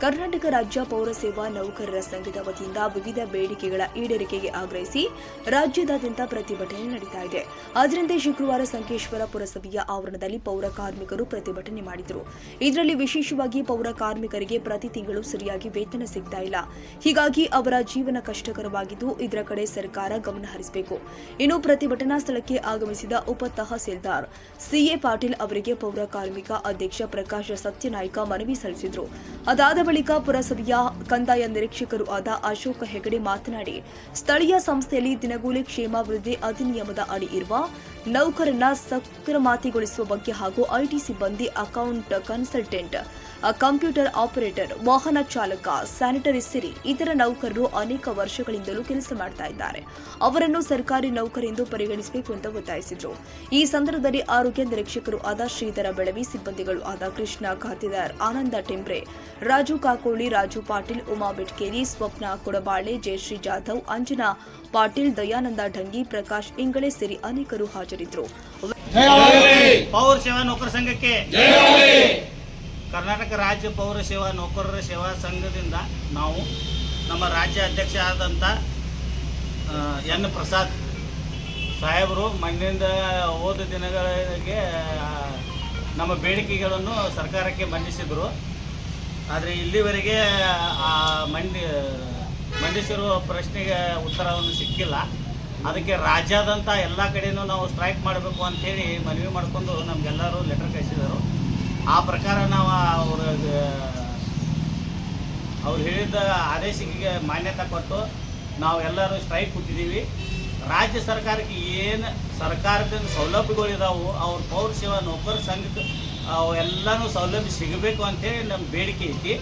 ಕರ್ನಾಟಕ ರಾಜ್ಯ ಪೌರ ಸೇವಾ ನೌಕರರ ಸಂಘದ ವತಿಯಿಂದ ವಿವಿಧ ಬೇಡಿಕೆಗಳ ಈಡೇರಿಕೆಗೆ ಆಗ್ರಹಿಸಿ ರಾಜ್ಯದಾದ್ಯಂತ ಪ್ರತಿಭಟನೆ ನಡೀತಾ ಇದೆ. ಅದರಂತೆ ಶುಕ್ರವಾರ ಸಂಕೇಶ್ವರ ಪುರಸಭೆಯ ಆವರಣದಲ್ಲಿ ಪೌರ ಕಾರ್ಮಿಕರು ಪ್ರತಿಭಟನೆ ಮಾಡಿದರು. ಇದರಲ್ಲಿ ವಿಶೇಷವಾಗಿ ಪೌರ ಕಾರ್ಮಿಕರಿಗೆ ಪ್ರತಿ ತಿಂಗಳು ಸರಿಯಾಗಿ ವೇತನ ಸಿಗ್ತಾ ಇಲ್ಲ. ಹೀಗಾಗಿ ಅವರ ಜೀವನ ಕಷ್ಟಕರವಾಗಿದ್ದು ಇದರ ಕಡೆ ಸರ್ಕಾರ ಗಮನ ಹರಿಸಬೇಕು. ಇನ್ನು ಪ್ರತಿಭಟನಾ ಸ್ಥಳಕ್ಕೆ ಆಗಮಿಸಿದ ಉಪ ತಹಸೀಲ್ದಾರ್ ಸಿಎ ಪಾಟೀಲ್ ಅವರಿಗೆ ಪೌರ ಕಾರ್ಮಿಕ ಅಧ್ಯಕ್ಷ ಪ್ರಕಾಶ್ ಸತ್ಯನಾಯ್ಕ ಮನವಿ ಸಲ್ಲಿಸಿದರು. ಅದಾದ ಬಳಿಕ ಪುರಸಭೆಯ ಕಂದಾಯ ನಿರೀಕ್ಷಕರು ಆದ ಅಶೋಕ ಹೆಗಡೆ ಮಾತನಾಡಿ, ಸ್ಥಳೀಯ ಸಂಸ್ಥೆಯಲ್ಲಿ ದಿನಗೂಲಿ ಕ್ಷೇಮಾಭಿವೃದ್ಧಿ ಅಧಿನಿಯಮದ ಅಡಿ ಇರುವ ನೌಕರನ್ನ ಸಕ್ರಮಾತಿಗೊಳಿಸುವ ಬಗ್ಗೆ ಹಾಗೂ ಐಟಿ ಸಿಬ್ಬಂದಿ ಅಕೌಂಟ್ ಕನ್ಸಲ್ಟೆಂಟ್ ಕಂಪ್ಯೂಟರ್ ಆಪರೇಟರ್ ವಾಹನ ಚಾಲಕ ಸ್ಯಾನಿಟರಿ ಸಿರಿ ಇತರ ನೌಕರರು ಅನೇಕ ವರ್ಷಗಳಿಂದಲೂ ಕೆಲಸ ಮಾಡ್ತಾ ಇದ್ದಾರೆ. ಅವರನ್ನು ಸರ್ಕಾರಿ ನೌಕರೆಂದು ಪರಿಗಣಿಸಬೇಕು ಅಂತ ಒತ್ತಾಯಿಸಿದ್ರು. ಈ ಸಂದರ್ಭದಲ್ಲಿ ಆರೋಗ್ಯ ನಿರೀಕ್ಷಕರು ಆದ ಶ್ರೀಧರ ಬೆಳವಿ ಸಿಬ್ಬಂದಿಗಳು ಆದ ಕೃಷ್ಣ ಖಾತೆದಾರ್ ಆನಂದ ಟೆಂಬ್ರೆ ರಾಜು ಕಾಕೋಳಿ ರಾಜು ಪಾಟೀಲ್ ಉಮಾ ಬೆಟ್ಕೇರಿ ಸ್ವಪ್ನ ಕೊಡಬಾಳೆ ಜಯಶ್ರೀ ಜಾಧವ್ ಅಂಜನಾ ಪಾಟೀಲ್ ದಯಾನಂದ ಢಂಗಿ ಪ್ರಕಾಶ್ ಇಂಗಳೆ ಸೇರಿ ಅನೇಕರು ಹಾಜರಿದ್ದರು ಪೌರ ಸೇವಾ ನೌಕರ ಸಂಘಕ್ಕೆ ಕರ್ನಾಟಕ ರಾಜ್ಯ ಪೌರ ಸೇವಾ ನೌಕರರ ಸೇವಾ ಸಂಘದಿಂದ ನಾವು ನಮ್ಮ ರಾಜ್ಯ ಅಧ್ಯಕ್ಷ ಆದಂಥ ಎನ್ ಪ್ರಸಾದ್ ಸಾಹೇಬರು ಮಣ್ಣಿಂದ ಹೋದ ದಿನಗಳಿಗೆ ನಮ್ಮ ಬೇಡಿಕೆಗಳನ್ನು ಸರ್ಕಾರಕ್ಕೆ ಮಂಡಿಸಿದರು. ಆದರೆ ಇಲ್ಲಿವರೆಗೆ ಆ ಮಂಡಿ, ಮಂಡಿಸಿರುವ ಪ್ರಶ್ನೆಗೆ ಉತ್ತರವನ್ನು ಸಿಕ್ಕಿಲ್ಲ. ಅದಕ್ಕೆ ರಾಜ್ಯಾದಂಥ ಎಲ್ಲ ಕಡೆನೂ ನಾವು ಸ್ಟ್ರೈಕ್ ಮಾಡಬೇಕು ಅಂಥೇಳಿ ಮನವಿ ಮಾಡಿಕೊಂಡು ನಮಗೆಲ್ಲರೂ ಲೆಟರ್ ಕಳಿಸಿದರು. ಆ ಪ್ರಕಾರ ನಾವು ಅವ್ರ ಅವ್ರು ಹೇಳಿದ ಆದೇಶಕ್ಕೆ ಮಾನ್ಯತೆ ಕೊಟ್ಟು ನಾವು ಎಲ್ಲರೂ ಸ್ಟ್ರೈಕ್ ಕೊಟ್ಟಿದ್ದೀವಿ. ರಾಜ್ಯ ಸರ್ಕಾರಕ್ಕೆ ಏನು ಸರ್ಕಾರದಿಂದ ಸೌಲಭ್ಯಗಳಿದಾವೆ ಅವ್ರ ಪೌರ ಸೇವಾ ನೌಕರ ಸಂಘಕ್ಕೆ ಅವೆಲ್ಲನೂ ಸೌಲಭ್ಯ ಸಿಗಬೇಕು ಅಂತೇಳಿ ನಮ್ಮ ಬೇಡಿಕೆ ಐತಿ.